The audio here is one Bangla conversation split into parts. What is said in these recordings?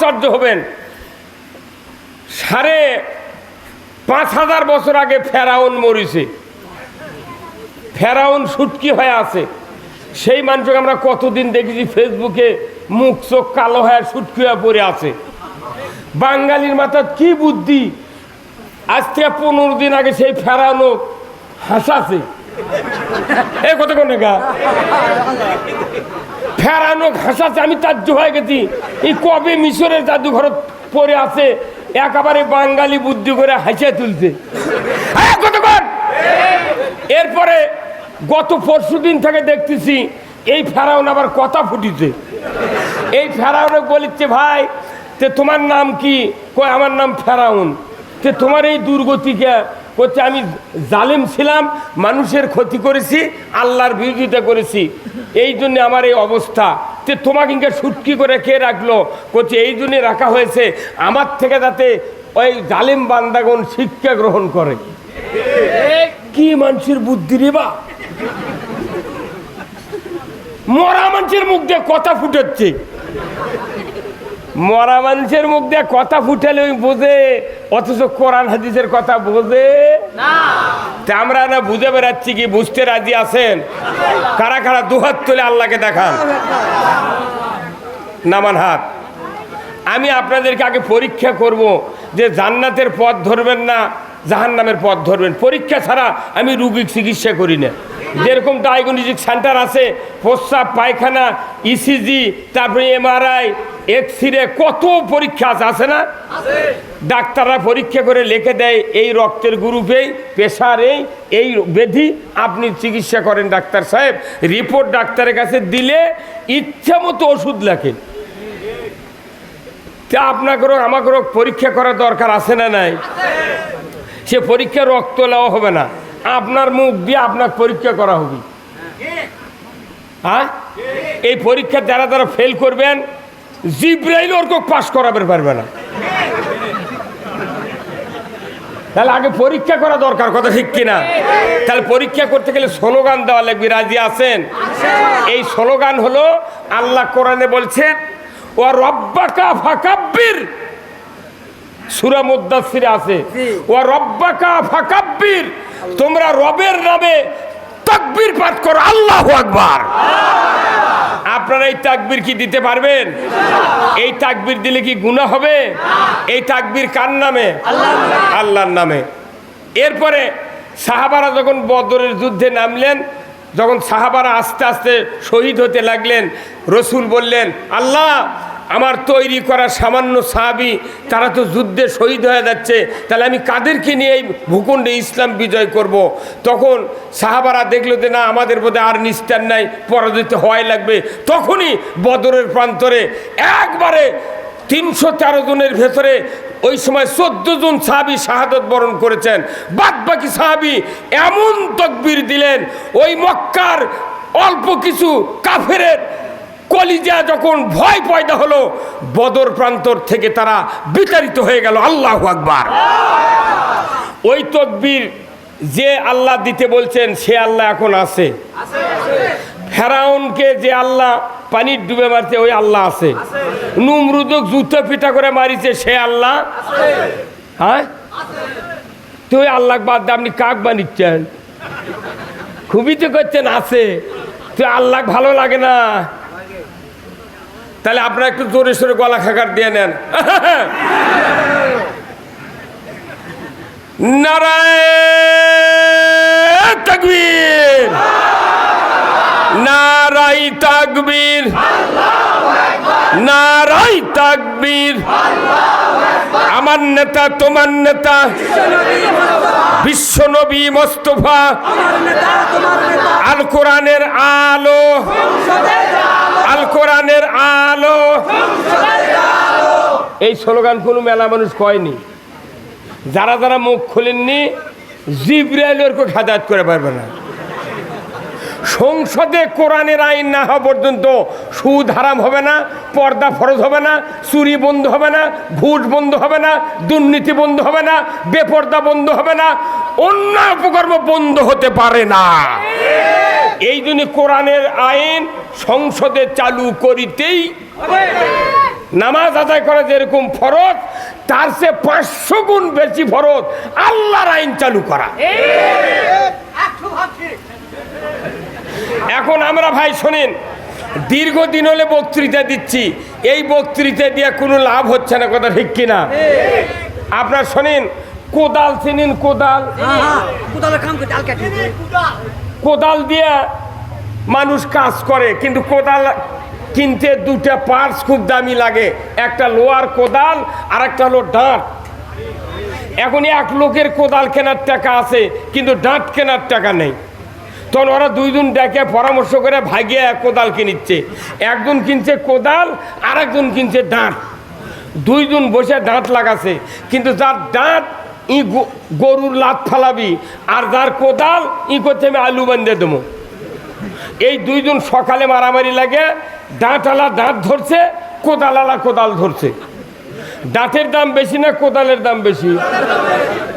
আশ্চর্য হবেন। সাড়ে পাঁচ হাজার বছর আগে ফেরাউন মরিছে। ফেরাউন সুটকি হয়ে আছে। সেই মানুষকে আমরা কতদিন দেখেছি ফেসবুকে মুখ চোখ কালো হয়ে সুটকি হয়ে পড়ে আছে। বাঙালির মাথার কি বুদ্ধি? আজ থেকে পনেরো দিন আগে সেই ফেরানো হাসাছে। এ কত কোন গা ফেরানো হাসাছে আমি তাজ্য হয়ে গেছি। এই কবে মিশরের জাদুঘর পড়ে আছে একেবারে বাঙালি বুদ্ধি করে হাসিয়ে তুলছে। হ্যাঁ, এরপরে গত পরশু দিন থেকে দেখতেছি এই ফেরাউন আবার কথা ফুটিছে। এই ফেরাউনে বলিচ্ছে ভাই তে তোমার নাম কি? কয় আমার নাম ফেরাউন। তে তোমার এই দুর্গতিকে করছে আমি জালিম ছিলাম, মানুষের ক্ষতি করেছি, আল্লাহর বিরোধিতা করেছি। এই জন্য আমার এই অবস্থা। তে তোমাকে সুটকি করে কে রাখল? করছে এই জন্যে রাখা হয়েছে আমার থেকে যাতে ওই জালিম বান্দাগণ শিক্ষা গ্রহণ করে। কি মানুষের বুদ্ধি রে বা? মরা মানুষের মুখ দিয়ে কথা ফুটাচ্ছে। মরা মানুষের মুখ দিয়ে কথা ফুটালে বোঝে অথচ কোরআন হাদিসের কথা বোঝে। তা আমরা না বুঝে বেড়াচ্ছি কি বুঝতে রাজি আছেন? কারা কারা দুহাত তুলে আল্লাহকে দেখান? নামান হাত। আমি আপনাদেরকে আগে পরীক্ষা করব যে জান্নাতের পথ ধরবেন না জাহান্নামের পথ ধরবেন। পরীক্ষা ছাড়া আমি রুগীর চিকিৎসা করি না। যেরকম ডায়াগনস্টিক সেন্টার আছে প্রস্রাব পায়খানা ইসিজি তারপরে এমআরআই এক্স রে কত পরীক্ষা আছে না? ডাক্তাররা পরীক্ষা করে লিখে দেয় এই রক্তের গ্রুপেই প্রেশার এই এই ব্যাধি আপনি চিকিৎসা করেন ডাক্তার সাহেব। রিপোর্ট ডাক্তারের কাছে দিলে ইচ্ছা মতো ওষুধ লেখেন তা আপনাকেও আমাকেও পরীক্ষা করার দরকার আছে না নাই? সে পরীক্ষা রক্ত নেওয়া হবে না। আপনার মুখ দিয়ে আপনার পরীক্ষা করা হবে। হ্যাঁ? এই পরীক্ষা যারা যারা ফেল করবেন, জিব্রাইল ওর পাস করাবে পারবে না। তাহলে আগে পরীক্ষা করা দরকার, কথা ঠিক কিনা? তাহলে পরীক্ষা করতে গেলে স্লোগান দেওয়া লাগবে, রাজি আছেন? এই স্লোগান হলো, আল্লাহ কোরআনে বলছেন ও রব্বাকা ফাকাব্বির। সুরা মুদাসিরে আছে। ও রব্বাকা ফাকাব্বির। তোমরা রবের নামে তাকবীর পাঠ করো। আল্লাহু আকবার। আপনারা এই তাকবীর কি দিতে পারবেন? এই তাকবীর দিলে কি গুনাহ হবে? এই তাকবীর কার নামে? আল্লাহর নামে। এরপরে সাহাবারা যখন বদরের যুদ্ধে নামলেন যখন সাহাবারা আস্তে আস্তে শহীদ হতে লাগলেন রসুল বললেন আল্লাহ আমার তৈরি করা সামান্য সাহাবি তারা তো যুদ্ধে শহীদ হয়ে যাচ্ছে। তাহলে আমি কাদেরকে নিয়ে এই ভূখণ্ডে ইসলাম বিজয় করব। তখন সাহাবারা দেখল যে না, আমাদের বোধহয় আর নিস্তার নাই, পরাজিত হওয়াই লাগবে। তখনই বদরের প্রান্তরে একবারে তিনশো তেরো জনের ভেতরে ওই সময় চোদ্দ জন সাহাবি শাহাদত বরণ করেছেন। বাদ বাকি সাহাবি এমন তকবির দিলেন, ওই মক্কার অল্প কিছু কাফেরের কলিজা যখন ভয় পয়দা হলো, বদর প্রান্তর থেকে তারা বিতাড়িত হয়ে গেল। আল্লাহ আকবার। ওই তকবির যে আল্লাহ দিতে বলছেন, সে আল্লাহ এখন আছে। ফেরাউনকে যে আল্লাহ পানির ডুবে মারছে, ওই আল্লাহ আছে। নুমরুদক জুতো পিঠা করে মারিছে, সে আল্লাহ হ্যাঁ? তো ওই আল্লাহ বাদ দিয়ে আপনি কাক বানিচ্ছেন? খুবই তো করছেন, আছে। তো আল্লাহ ভালো লাগে না। তাহলে আপনারা একটু জোরে সোরে গলা খাকার দিয়ে নেন। নারায় তাকবীর। তাকবীর। নারাই তাকবীর। আমার নেতা, তোমার নেতা। বিশ্বনবী মোস্তফা। আল কোরআনের আলো। আল কোরআনের আলো। এই স্লোগান কোনো মেলা মানুষ কয়নি। যারা যারা মুখ খোলেননি জিব্রাইলের কেউ হেদায়ত করে পারবে না। সংসদে কোরআনের আইন না হওয়া পর্যন্ত সুদ হারাম হবে না, পর্দা ফরজ হবে না, চুরি বন্ধ হবে না ঘুষ বন্ধ হবে না, দুর্নীতি বন্ধ হবে না, বেপর্দা বন্ধ হবে না, অন্য উপকর্ম বন্ধ হতে পারে না। এই জন্য কোরআনের আইন সংসদে চালু করিতেই নামাজ আদায় করা যেরকম ফরজ, তার সে পাঁচশো গুণ বেশি ফরজ আল্লাহর আইন চালু করা। এখন আমরা ভাই শোনেন, দীর্ঘদিন হলে বক্তৃতা দিচ্ছি, এই বক্তৃতা দিয়ে কোনো লাভ হচ্ছে না, কথা ঠিক কিনা? আপনার শোনেন, কোদাল চিনেন, কোদাল? কোদাল দিয়ে মানুষ কাজ করে, কিন্তু কোদাল কিনতে দুটা পার্টস খুব দামি লাগে, একটা লোয়ার কোদাল আর একটা হলো ডাঁট। এখন এক লোকের কোদাল কেনার টাকা আছে, কিন্তু ডাঁট কেনার টাকা নেই। তখন ওরা দুইজন ডেকে পরামর্শ করে ভাগিয়ে এক কোদাল কিনিচ্ছে। একজন কিনছে কোদাল আর একজন কিনছে ডাঁট দুইজন বসে দাঁত লাগাছে, কিন্তু যার দাঁত ই গরুর লাত ফালাবি, আর যার কোদাল ই করছে, আমি আলু বান্ধে দেবো। এই দুইজন সকালে মারামারি লাগে, দাঁতওয়ালা দাঁত ধরছে, কোদালালা কোদাল ধরছে। দাঁতের দাম বেশি না, কোদালের দাম বেশি?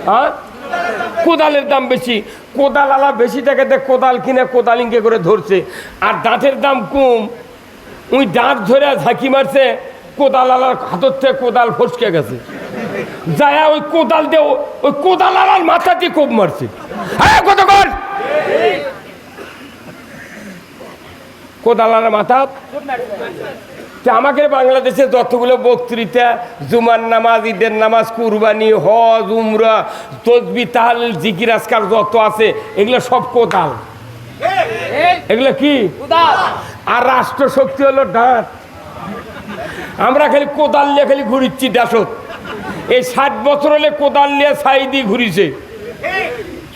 হ্যাঁ কোদালের দাম বেশি, কোদাল আলা বেশি টাকাতে কোদাল কিনে কোদাল ইঙ্কে করে ধরছে। আর দাঁতের দাম কম। ওই দাঁত ধরে ঝাঁকি মারছে, কোদাল আলার হাতর থেকে কোদাল ফসকে গেছে। যায় ওই কোদাল দিয়ে ওই কোদালালার মাথাতে কোপ মারছে। হ্যাঁ কর? কোদালার মাথা? তা আমাকে বাংলাদেশে যতগুলো বক্তৃতা, জুমার নামাজ, ঈদের নামাজ, কুরবানি, হজ, উমরা, তসবি, তাল, জিকির আজকাল যত আছে, এগুলো সব কোদাল। এগুলো কি? আর রাষ্ট্র শক্তি হলো ডাঁট আমরা খালি কোদাল নিয়ে খালি ঘুরিচ্ছি দেশত এই ষাট বছর হলে কোদাল নিয়ে সাইদি ঘুরিছে।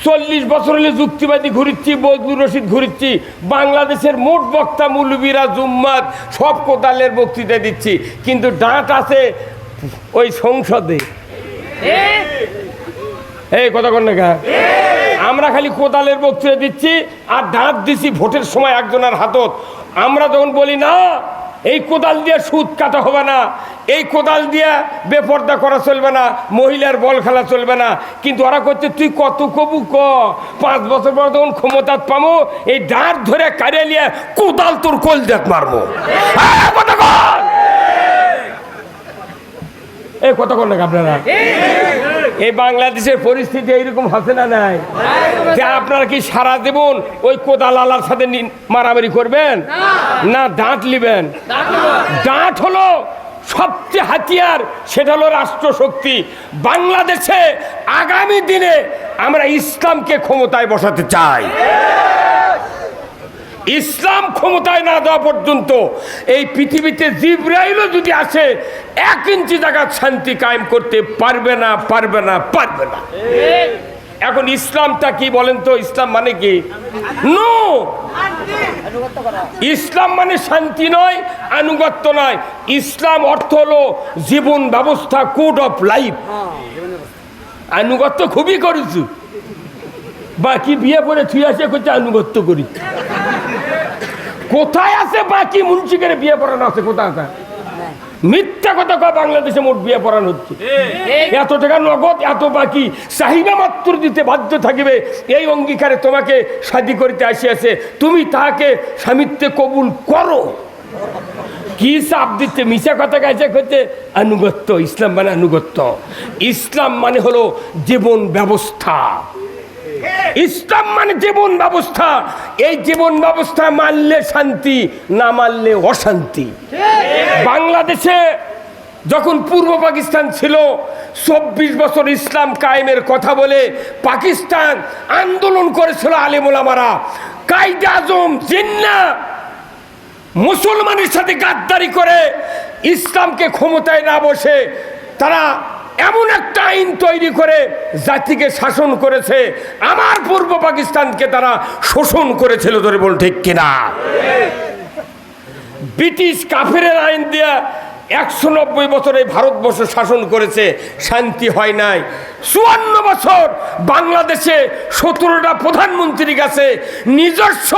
চল্লিশ বছর হলে যুক্তিবাদী ঘুরিচ্ছি বজলুর রশিদ ঘুরিচ্ছি বাংলাদেশের মোট বক্তা মুলবিরা জুম্মাত সব কোদালের বক্তৃতা দিচ্ছি। কিন্তু ডাঁট আছে ওই সংসদে। এই কথা কন না আমরা খালি কোদালের বক্তৃতা দিচ্ছি আর দাঁত দিছি ভোটের সময় একজনের হাতত। আমরা যখন বলি না এই কোদাল দিয়ে সুদ কাটা হবে না। এই কোদাল দিয়ে বেপর্দা করা চলবে না, মহিলার বল খেলা চলবে না। কিন্তু ওরা করছে, তুই কত কবু ক? পাঁচ বছর পর তখন ক্ষমতা পামো, এই দাঁত ধরে কারিয়ে নিয়ে কোদাল তোর কোল দেখ মারবো হ্যাঁ। এই কথা কন! আপনারা? এই বাংলাদেশের পরিস্থিতি এইরকম হবে না নাই? যে আপনারা কি সারা জীবন ওই কোদাল আলার সাথে মারামারি করবেন? না। দাঁত নিবেন দাঁত হলো সবচেয়ে হাতিয়ার সেটা হলো রাষ্ট্রশক্তি। বাংলাদেশে আগামী দিনে আমরা ইসলামকে ক্ষমতায় বসাতে চাই। ইসলাম ক্ষমতায় না দেওয়া পর্যন্ত এই পৃথিবীতে জিব্রাইলও যদি আসে, এক ইঞ্চি জায়গা শান্তি কায়েম করতে পারবে না পারবে না পারবে না। এখন ইসলামটা কি বলেন তো? ইসলাম মানে কি? ইসলাম মানে শান্তি নয়, আনুগত্য নয়। ইসলাম অর্থ হলো জীবন ব্যবস্থা, কোড অফ লাইফ। আনুগত্য খুবই করেছি। বাকি বিয়ে করে থুই আসে করছে আনুগত্য করি। কোথায় আছে বাকি মুন্সিকের বিয়ে পড়ানো আছে, কোথায় আছে? মিথ্যা কথা কয়, বাংলাদেশে মোট বিয়ে পড়ানো হচ্ছে। এত টাকা নগদ, এত বাকি চাহিদা মাত্র দিতে বাধ্য থাকিবে, এই অঙ্গীকারে তোমাকে শাদি করিতে আসিয়াছে। তুমি তাহাকে স্বামিত্বে কবুল করো। কি চাপ দিচ্ছে মিশা কথা গাইছে করছে আনুগত্য, ইসলাম মানে আনুগত্য। ইসলাম মানে হলো জীবন ব্যবস্থা। ইসলাম মানে জীবন ব্যবস্থা। এই জীবন ব্যবস্থা মানলে শান্তি, না মানলে অশান্তি। বাংলাদেশে যখন পূর্ব পাকিস্তান ছিল, চব্বিশ বছর ইসলাম কায়েমের কথা বলে পাকিস্তান আন্দোলন করেছিল আলেমুলামারা কায়দে আজম, জিন্না মুসলমানের সাথে গাদ্দারি করে ইসলামকে ক্ষমতায় না বসে তারা এমন একটা আইন তৈরি করে জাতিকে শাসন করেছে আমার পূর্ব পাকিস্তানকে তারা শোষণ করেছিল ধরে বল ঠিক কিনা? ব্রিটিশ কাফেরের আইন দিয়া একশো নব্বই বছর এই ভারতবর্ষ শাসন করেছে শান্তি হয় নাই। চুয়ান্ন বছর বাংলাদেশে সতেরোটা প্রধানমন্ত্রী কাছে নিজস্ব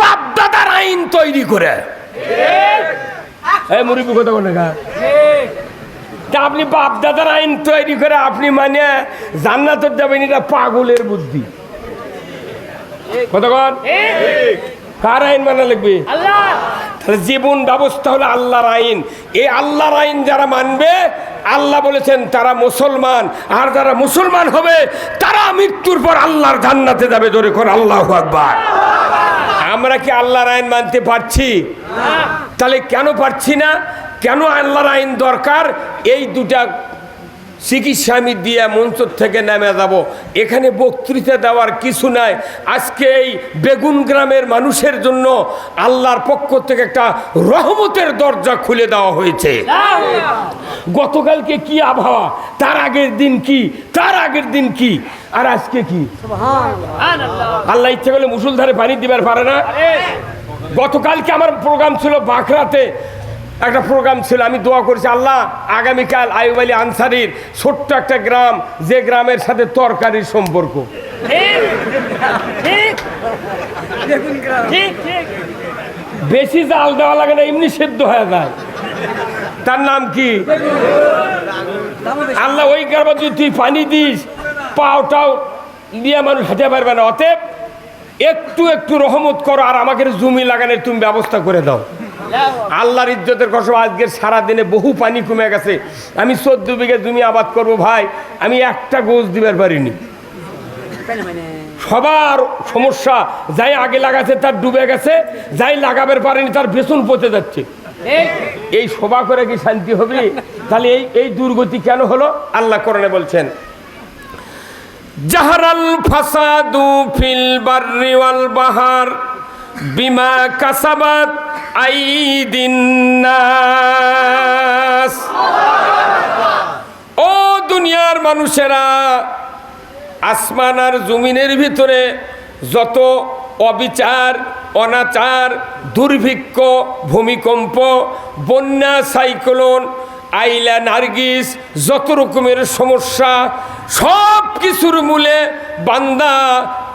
বাপদাদার আইন তৈরি করে। এই কথা বলে তা আপনি বাপ দাদার আইন তৈরি করে আপনি মানে জান্নাতের যাবেন এটা পাগলের বুদ্ধি। কার আইন মানা লাগবে? তাহলে জীবন ব্যবস্থা হলো আল্লাহর আইন। এই আল্লাহর আইন যারা মানবে, আল্লাহ বলেছেন, তারা মুসলমান। আর যারা মুসলমান হবে, তারা মৃত্যুর পর আল্লাহর জান্নাতে যাবে জোরে করে আল্লাহ আকবার। আমরা কি আল্লাহর আইন মানতে পারছি? তাহলে কেন পারছি না? কেন আল্লাহর আইন দরকার? এই দুটা চিকিৎসা আমি দিয়ে মঞ্চ থেকে নেমে যাব। এখানে বক্তৃতা দেওয়ার কিছু নাই। আজকে এই বেগুন গ্রামের মানুষের জন্য আল্লাহর পক্ষ থেকে একটা রহমতের দরজা খুলে দেওয়া হয়েছে। গতকালকে কি আবহাওয়া? তার আগের দিন কি? তার আগের দিন কি? আর আজকে কি? আল্লাহ ইচ্ছে করলে মুসুলধারে পানি দিবার পারে না? গতকালকে আমার প্রোগ্রাম ছিল বাঁকড়াতে। একটা প্রোগ্রাম ছিল, আমি দোয়া করেছি, আল্লাহ, আগামীকাল আইব আলী আনসারির ছোট্ট একটা গ্রাম, যে গ্রামের সাথে তরকারির সম্পর্ক। বেশি জাল দেওয়া লাগে না, এমনি সেদ্ধ হয়ে যায়। তার নাম কি? আল্লাহ, ওই গ্রামে যদি তুই পানি দিস পাওটাও দিয়ে মানুষ হেঁটে পারবে না। অতএব একটু একটু রহমত করো, আর আমাকে জমি লাগানোর তুমি ব্যবস্থা করে দাও। আল্লাহর ইজ্জতের কসম, আজকের সারা দিনে বহু পানি কমে গেছে। আমি চোদ্দ বিঘে জমি আবাদ করব ভাই, আমি একটা গোছ দিবার পারিনি। সবার সমস্যা, যাই আগে লাগাছে তার ডুবে গেছে, যাই লাগাবার পারেনি তার বেতন পচে যাচ্ছে। এই সভা করে কি শান্তি হবে? তাহলে এই এই দুর্গতি কেন হলো? আল্লাহ করণে বলছেন, জাহারাল ফাসাদু ফিল বাররি ওয়াল বাহার বিমা কাসাবাত আইদিন নাস। ও দুনিয়ার মানুষেরা, আসমান আর জমিনের ভিতরে যত অবিচার, অনাচার, দুর্ভিক্ষ, ভূমিকম্প, বন্যা, সাইক্লোন, আইলা, নার্গিস, যত রকমের সমস্যা সব কিছুর মূলে বান্দা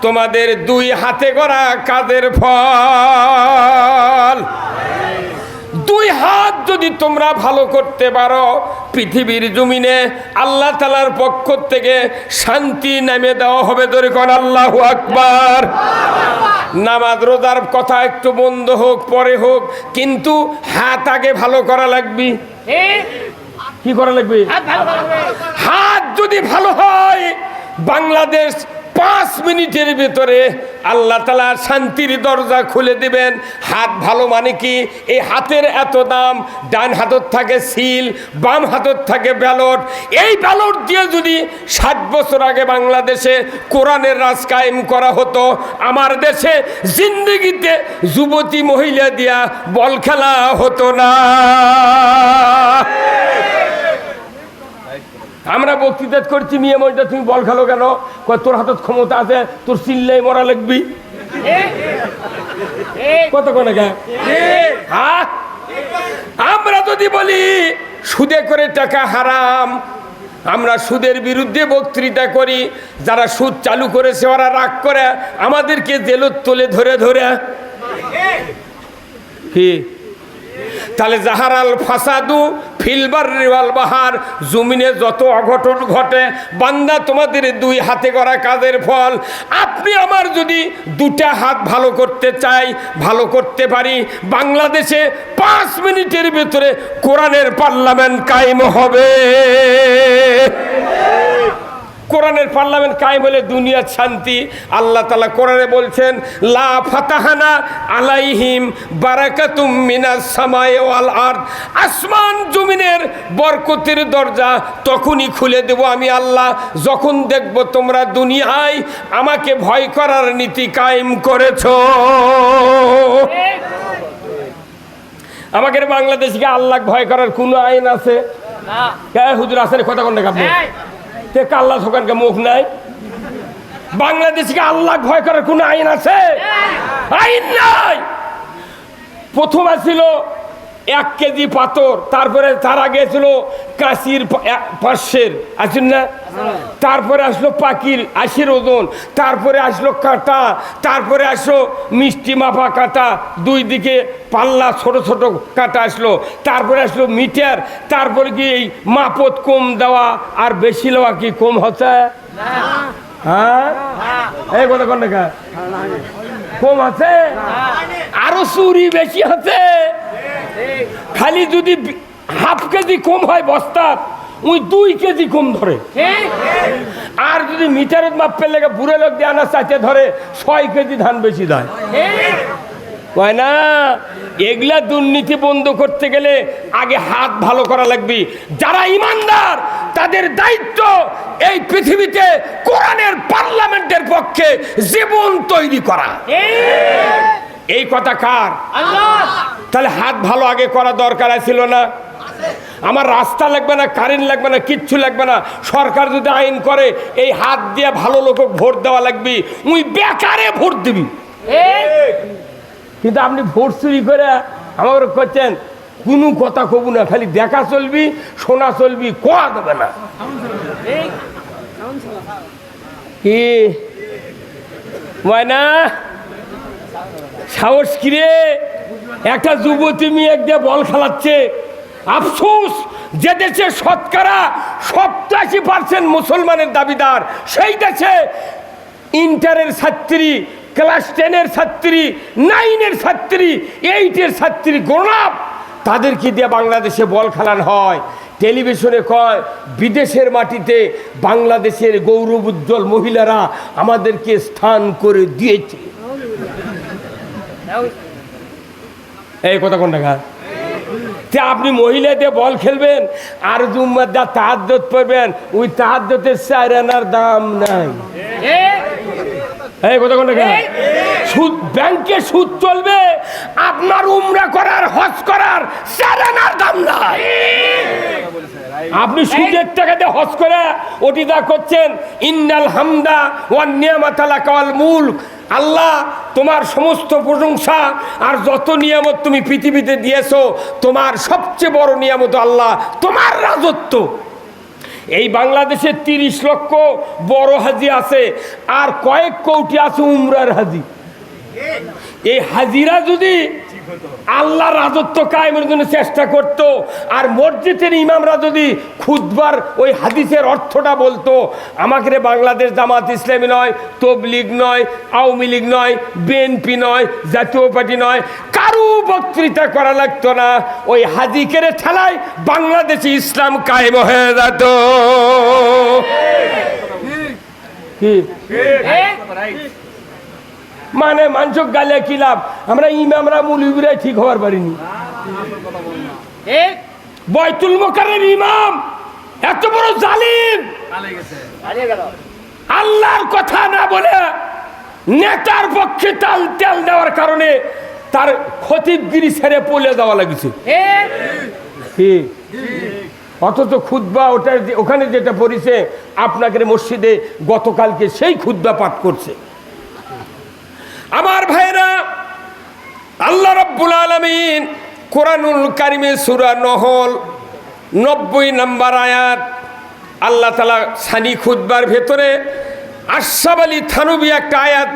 তোমাদের দুই হাতে করা কাদের ফল। দুই হাত যদি তোমরা ভালো করতে পারো পৃথিবীর জমিনে আল্লাহ তালার পক্ষ থেকে শান্তি নেমে দেওয়া হবে ধরে কোন আল্লাহ আকবার। নামাজ রোজার কথা একটু বন্ধ হোক পরে হোক কিন্তু হাত আগে ভালো করা লাগবে। কি করা লাগবে। হাত যদি ভালো হয় বাংলাদেশ পাঁচ মিনিটের ভিতরে আল্লাহ তালা শান্তির দরজা খুলে দিবেন। হাত ভালো মানে কি? এই হাতের এত দাম, ডান হাতত থাকে সিল, বাম হাতত থাকে ব্যালট। এই ব্যালট দিয়ে যদি ষাট বছর আগে বাংলাদেশে কোরআনের রাজ কায়েম করা হতো, আমার দেশে জিন্দগিতে যুবতী মহিলা দিয়া বল খেলা হতো না। আমরা বক্তৃতা করছি, মেয়ে মজটা তুমি বল খেলো কেন? তোর হাতত ক্ষমতা আছে, তোর চিল্লাই মরা লাগবি। কত কোনে হ্যাঁ আমরা যদি বলি, সুদে করে টাকা হারাম, আমরা সুদের বিরুদ্ধে বক্তৃতা করি, যারা সুদ চালু করেছে, ওরা রাগ করে, আমাদেরকে জেলত তুলে ধরে ধরে। কি? তাহলে জাহারাল ফাসাদু ফিলবার রিওয়াল বাহার, জমিনে যত অঘটন ঘটে, বান্দা তোমাদের দুই হাতে করা কাজের ফল। আপনি আমার যদি দুটা হাত ভালো করতে চাই, ভালো করতে পারি, বাংলাদেশে পাঁচ মিনিটের ভেতরে কোরআনের পার্লামেন্ট কায়েম হবে। কোরআনের পার্লামেন্ট কায়েম হলে দুনিয়ার শান্তি। আল্লাহ তালা কোরআনে বলছেন লা ফাতাহানা আলাইহিম বারাকাতুম মিনাস সামায়ে ওয়াল আরদ। আসমান জমিনের বরকতের দরজা তখনই খুলে দেব আমি আল্লাহ। যখন দেখব তোমরা দুনিয়ায় আমাকে ভয় করার নীতি কায়েম করেছ। আমাকে বাংলাদেশকে আল্লাহ ভয় করার কোনো আইন আছে? হ্যাঁ হুজুর আসেন কথা কোন আপনি। তে কাল্লা সরকারকে মুখ নাই। বাংলাদেশকে আল্লাহ ভয় করার কোনো আইন আছে? আইন নাই। প্রথম ছিল এক কেজি পাথর, তারপরে তার আগে ছিল কাশির পা- এক- আছেন না? তারপরে আসলো পাখির আশির ওজন, তারপরে আসলো কাঁটা, তারপরে আসলো মিষ্টি মাপা কাঁটা, দুই দিকে পাল্লা ছোট ছোট কাঁটা আসলো, তারপরে আসলো মিটার, তারপরে কি এই মাপত কম দেওয়া আর বেশি লওয়া কি কম হচ্ছে? হ্যাঁ? এই কথা কোন কম আছে আরও চুরি বেশি আছে খালি যদি হাফ কেজি কম হয় বস্তা ওই দুই কেজি কম ধরে। আর যদি মিটারের মাপ লেগে বুড়ে লোক দিয়ে আনা চাইতে ধরে ছয় কেজি ধান বেশি দেয়। হয় না এগুলা দুর্নীতি বন্ধ করতে গেলে আগে হাত ভালো করা লাগবে। যারা ইমানদার তাদের দায়িত্ব এই পৃথিবীতে কোরআনের পার্লামেন্টের পক্ষে জীবন তৈরি করা। এই কথা কার? তাহলে হাত ভালো আগে করা দরকার ছিল না। আমার রাস্তা লাগবে না, কারেন্ট লাগবে না, কিচ্ছু লাগবে না। সরকার যদি আইন করে, এই হাত দিয়ে ভালো লোক ভোট দেওয়া লাগবে। উই বেকারে ভোট দিবি। কিন্তু আপনি ভোট চুরি করে আমার করছেন, কোনো কথা কবু না, খালি দেখা চলবি, শোনা চলবি, কোয়া দেবে না। কি? ময়না? সাহস কিরে? একটা যুবতী মেয়ে দিয়ে বল খেলাচ্ছে। আফসোস, যে দেশে শতকরা সপ্তাশি পার্সেন্ট মুসলমানের দাবিদার, সেই দেশে ইন্টারের ছাত্রী, ক্লাস টেনের ছাত্রী, নাইনের ছাত্রী, এইটের ছাত্রী, গোলাপ তাদেরকে দিয়ে বাংলাদেশে বল খেলানো হয়? টেলিভিশনে কয়, বিদেশের মাটিতে বাংলাদেশের গৌরব উজ্জ্বল মহিলারা আমাদেরকে স্থান করে দিয়েছে। এই কথা কোন টাকা তে আপনি মহিলা দিয়ে বল খেলবেন আর জুম্মার দা তাহাজ্জত পড়বেন ওই তাহাজ্জতের চার আনার দাম নাই। এই কথা কোন টাকা সুদ ব্যাংকে সুদ চলবে আপনার উমরা করার হজ করার চার আনার দাম নাই। আপনি সুদের টাকা দিয়ে হজ করে ওটি করছেন ইন্নাল হামদা ওয়ান নিয়ামাতালা কাওয়াল মুলক। আল্লাহ তোমার সমস্ত প্রশংসা আর যত নিয়ামত তুমি পৃথিবীতে দিয়েছ তোমার সবচেয়ে বড় নিয়ামত আল্লাহ তোমার রাজত্ব। এই বাংলাদেশে তিরিশ লক্ষ বড় হাজি আছে আর কয়েক কোটি আছে উমরার হাজি। এই হাজিরা যদি আল্লাহ রাজত্ব কায়েমের জন্য চেষ্টা করত আর মসজিদের ইমামরা যদি খুদবার ওই হাদিসের অর্থটা বলতো আমাকে রে বাংলাদেশ জামাত ইসলামী নয় তবলিগ নয় আওয়ামী লীগ নয় বিএনপি নয় জাতীয় পার্টি নয় কারু বক্তৃতা করা লাগতো না। ওই হাজিকের ঠেলায় বাংলাদেশে ইসলাম কায়েম হয়ে যেত। কি? মানে মানসক গালে কি লাভ? আমরা ইমামরা মুলিবিরাই ঠিক হওয়ার পারিনি। বয়তুল মোকারের ইমাম এত বড় জালিম। আল্লাহর কথা না বলে নেতার পক্ষে তাল তেল দেওয়ার কারণে তার খতিবগিরি ছেড়ে পলে দেওয়া লাগছে। অথচ খুদ্া ওটা ওখানে যেটা পড়েছে আপনাকে মসজিদে গতকালকে সেই খুদ্া পাঠ করছে। আমার ভাইরা, আল্লাহ রব্বুল আলমিন কোরআনুল কারিমে সুরা নহল নব্বই নম্বর আয়াত, আল্লাহ তালা সানি খুদ্বার ভেতরে আশাব আলী থানুবি একটা আয়াত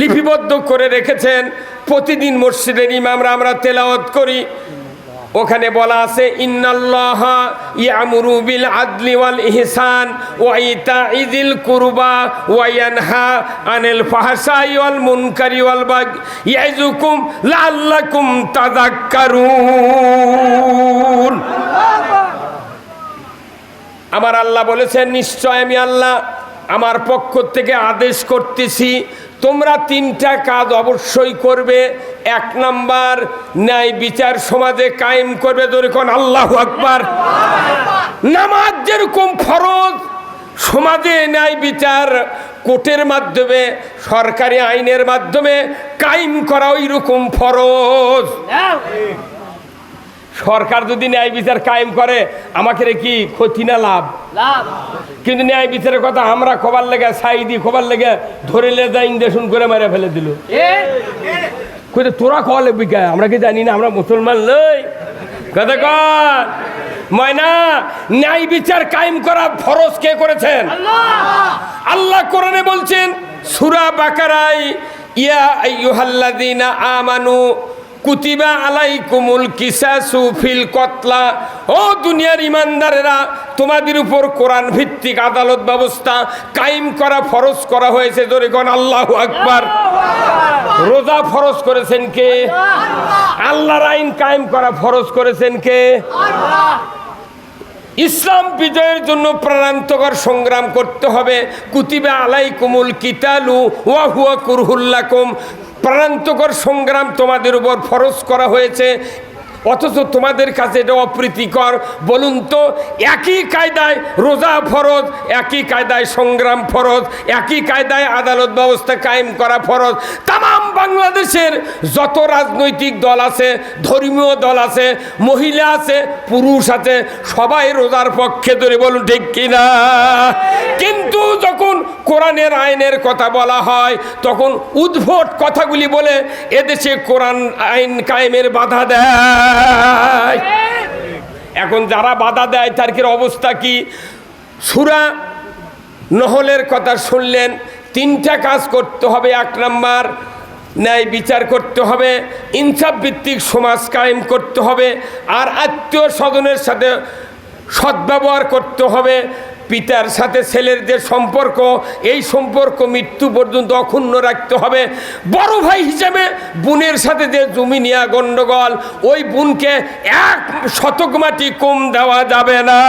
লিপিবদ্ধ করে রেখেছেন। প্রতিদিন মসজিদের ইমামরা আমরা তেলাওয়াত করি। ওখানে বলা আছে, ইন্নাল্লাহ ইয়ামুরু বিল আদলি ওয়াল ইহসান ওয়া ইতাইযিল কুরবা ওয়া ইয়ানহা আনিল ফাহশাই ওয়াল মুনকারি ওয়াল বাগ ইয়াইজুকুম লাআল্লাকুম তাযাক্কারুন। আমার আল্লাহ বলেছেন, নিশ্চয় আমি আল্লাহ আমার পক্ষ থেকে আদেশ করতেছি তোমরা তিনটা কাজ অবশ্যই করবে। এক নাম্বার, ন্যায় বিচার সমাজে কায়েম করবে যেরকম আল্লাহ আকবার। নামাজ যেরকম ফরজ, সমাজে ন্যায় বিচার কোর্টের মাধ্যমে, সরকারি আইনের মাধ্যমে কায়েম করা ওই রকম ফরজ সরকার যদি ন্যায় বিচার কায়েম করে আমাকে কি ক্ষতি না লাভ? কিন্তু ন্যায় বিচারের কথা আমরা খবর লেগে সাইদি খবর লেগে ধরে লে যা ইঞ্জেকশন করে মেরে ফেলে দিল। কইতে তোরা খাওয়া লাগবি আমরা কি জানি না আমরা মুসলমান লই কথা কর। ময়না ন্যায় বিচার কায়েম করা ফরজ কে করেছেন? আল্লাহ! কোরআনে বলছেন সুরা বাকারাই ইয়া আইয়ুহাল্লাযীনা আমানু কুতিবা আলাইকুমুল কিসাসু ফিল কতলা। ও দুনিয়ার ইমানদারেরা, তোমাদের উপর কোরআন ভিত্তিক আদালত ব্যবস্থা কায়েম করা, ফরজ করা হয়েছে। জোরে কোন আল্লাহু আকবার। রোজা ফরজ করেছেন কে? আল্লাহর আইন কায়েম করা ফরজ করেছেন কে? ইসলাম বিজয়ের জন্য প্রাণান্তকর সংগ্রাম করতে হবে। কুতিবা আলাই কুমুল কিতালু ওয়া হুয়া কুরহুল্লাকুম প্রাণান্তকর সংগ্রাম তোমাদের উপর ফরজ করা হয়েছে। অথচ তোমাদের কাছে এটা অপ্রীতিকর। বলুন তো, একই কায়দায় রোজা ফরজ, একই কায়দায় সংগ্রাম ফরজ, একই কায়দায় আদালত ব্যবস্থা কায়েম করা ফরজ। তাম বাংলাদেশের যত রাজনৈতিক দল আছে, ধর্মীয় দল আছে, মহিলা আছে, পুরুষ আছে, সবাই রোজার পক্ষে ধরে বলুন ঠিক কিনা? কিন্তু যখন কোরআনের আইনের কথা বলা হয়, তখন উদ্ভট কথাগুলি বলে এদেশে কোরআন আইন কায়েমের বাধা দেয়। এখন যারা বাধা দেয়, তার কি অবস্থা কি? সুরা নহলের কথা শুনলেন, তিনটা কাজ করতে হবে, এক নাম্বার ন্যায় বিচার করতে হবে, ইনসাফ ভিত্তিক সমাজ কায়েম করতে হবে, আর আত্মীয় স্বজনের সাথে সদ্ব্যবহার করতে হবে পিতার সাথে ছেলের যে সম্পর্ক এই সম্পর্ক মৃত্যু পর্যন্ত অক্ষুণ্ণ রাখতে হবে। বড় ভাই হিসেবে বোনের সাথে যে জমি নেওয়া গণ্ডগোল ওই বোনকে এক শতক মাটি কম দেওয়া যাবে না।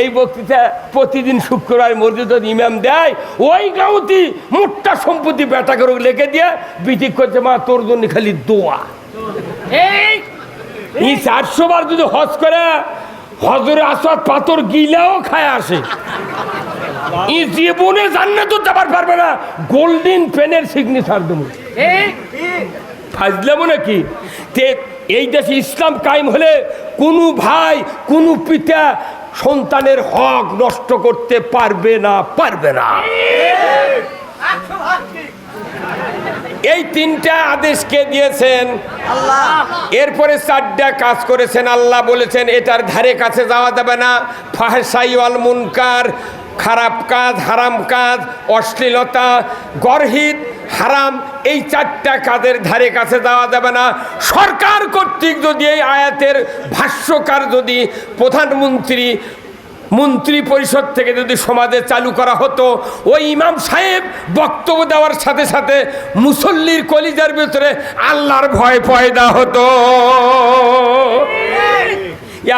এই বক্তৃতা প্রতিদিন শুক্রবার মসজিদ ইমাম দেয় ওই গাঁওতি মোটটা সম্পত্তি বেটা করে লেগে দিয়ে বিটি করছে মা তোর জন্য খালি দোয়া। এই চারশো বার যদি হজ করে হজরে আসাদ পাথর গিলাও খায় আসে। ই জীবনে জান্নাত যাবার পারবে না। গোল্ডেন পেনের সিগনেচার দেবো। ফাজলামো নাকি? তে এই দেশে ইসলাম কায়েম হলে কোনো ভাই কোনো পিতা সন্তানের হক নষ্ট করতে পারবে না পারবে না। এই তিনটা আদেশ কে দিয়েছেন? আল্লাহ। এরপরে চারটা কাজ করেছেন আল্লাহ বলেছেন এটার ধারে কাছে যাওয়া যাবে না। ফাহসাই অল মুনকার খারাপ কাজ হারাম কাজ অশ্লীলতা গর্হিত হারাম এই চারটা কাজের ধারে কাছে যাওয়া যাবে না। সরকার কর্তৃক যদি এই আয়াতের ভাষ্যকার যদি প্রধানমন্ত্রী মন্ত্রী পরিষদ থেকে যদি সমাজে চালু করা হতো, ওই ইমাম সাহেব বক্তব্য দেওয়ার সাথে সাথে মুসল্লির কলিজার ভিতরে আল্লাহর ভয় পয়দা হতো।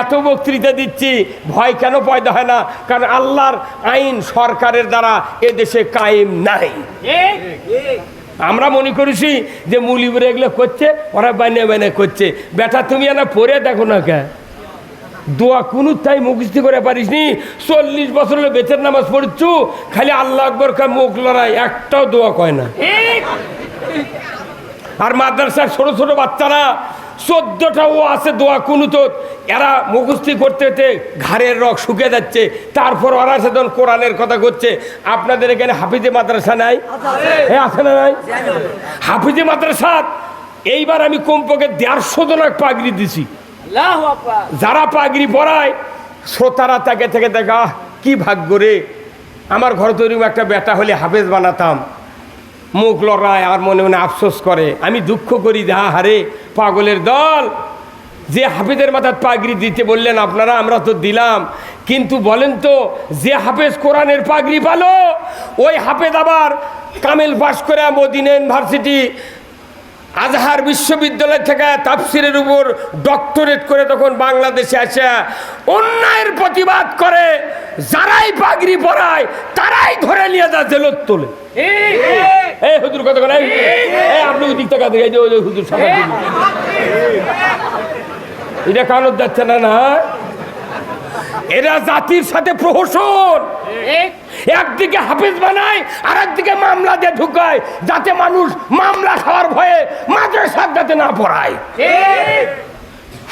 এত বক্তৃতা দিচ্ছি, ভয় কেন পয়দা হয় না? কারণ আল্লাহর আইন সরকারের দ্বারা এদেশে কায়েম নাই। আমরা মনে করেছি যে মুলিবরে এগুলো করছে, ওরা বাইনে বাইনে করছে। বেটা, তুমি না পড়ে দেখো না কে? দোয়া কোনো তাই মুখস্থি করে পারিস নি। চল্লিশ বছর হলো বেতের নামাজ পড়ছু খালি আল্লাহ আকবর কা মুখ লড়াই একটাও দোয়া কয় না। আর মাদ্রাসার ছোট ছোট বাচ্চারা চোদ্দটা ও আছে দোয়া কোনো তো এরা মুখস্থি করতে করতে ঘাড়ের রক শুকিয়ে যাচ্ছে। তারপর ওরা সে তখন কোরআনের কথা করছে আপনাদের এখানে হাফিজে মাদ্রাসা নাই? হ্যাঁ আছে না নাই? হাফিজে মাদ্রাসা এইবার আমি কমপক্ষে দেড়শো জনক পাগড়ি দিছি। যারা পাগড়ি পরায় শ্রোতারা তাকে থেকে দেখা "আহ, কি ভাগ্য রে। আমার ঘর তৈরি একটা বেটা হলে হাফেজ বানাতাম। মুখ লড়ায় আর মনে মনে আফসোস করে। আমি দুঃখ করি যা হারে পাগলের দল। যে হাফেজের মাথার পাগড়ি দিতে বললেন আপনারা আমরা তো দিলাম। কিন্তু বলেন তো যে হাফেজ কোরআনের পাগড়ি পালো ওই হাফেজ আবার কামেল পাশ করে মদিনা ইউনিভার্সিটি আজহার বিশ্ববিদ্যালয় থেকে তাফসিরের উপর ডক্টরেট করে তখন বাংলাদেশে আসে। অন্যায়ের প্রতিবাদ করে, যারাই পাগড়ি পরায়, তারাই ধরে নিয়ে যা জেলত তোলে। কথা ওই এটা কানত যাচ্ছে না না এরা জাতির সাথে প্রহসন। একদিকে হাফিজ বানায় আর একদিকে মামলা দিয়ে ঢুকায় যাতে মানুষ মামলা খাওয়ার ভয়ে মাদ্রাসার যাতে না পড়ায়।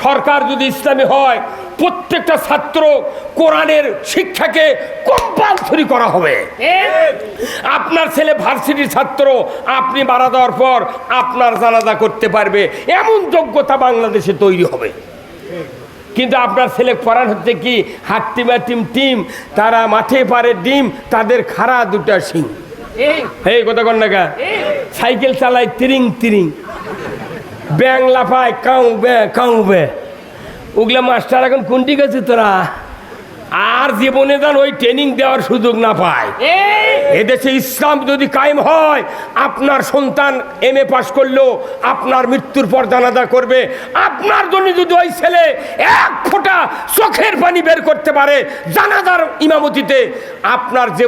সরকার যদি ইসলামী হয় প্রত্যেকটা ছাত্র কোরআনের শিক্ষাকে কম্পালসরি করা হবে। আপনার ছেলে ভার্সিটির ছাত্র আপনি মারা দেওয়ার পর আপনার জানাজা করতে পারবে। এমন যোগ্যতা বাংলাদেশে তৈরি হবে। কিন্তু আপনার ছেলে পড়ান হচ্ছে কি? হাট্টিমা টিম টিম তারা মাঠে পারে ডিম তাদের খাড়া দুটা সিং এই। কথা কন্যা না গা? সাইকেল চালায় তিরিং তিরিং। ব্যাং লাফায় কাউ বে কাউ বে ওগুলা মাস্টার এখন কোনটি গেছে তোরা? আর জীবনে যেন ওই ট্রেনিং দেওয়ার সুযোগ না পায়। এদেশে ইসলাম যদি কায়েম হয় আপনার সন্তান এম এ পাশ করল আপনার মৃত্যুর পর জানাজা করবে। আপনার জন্য যদি ওই ছেলে এক ফোঁটা চোখের পানি বের করতে পারে জানাজার ইমামতিতে আপনার যে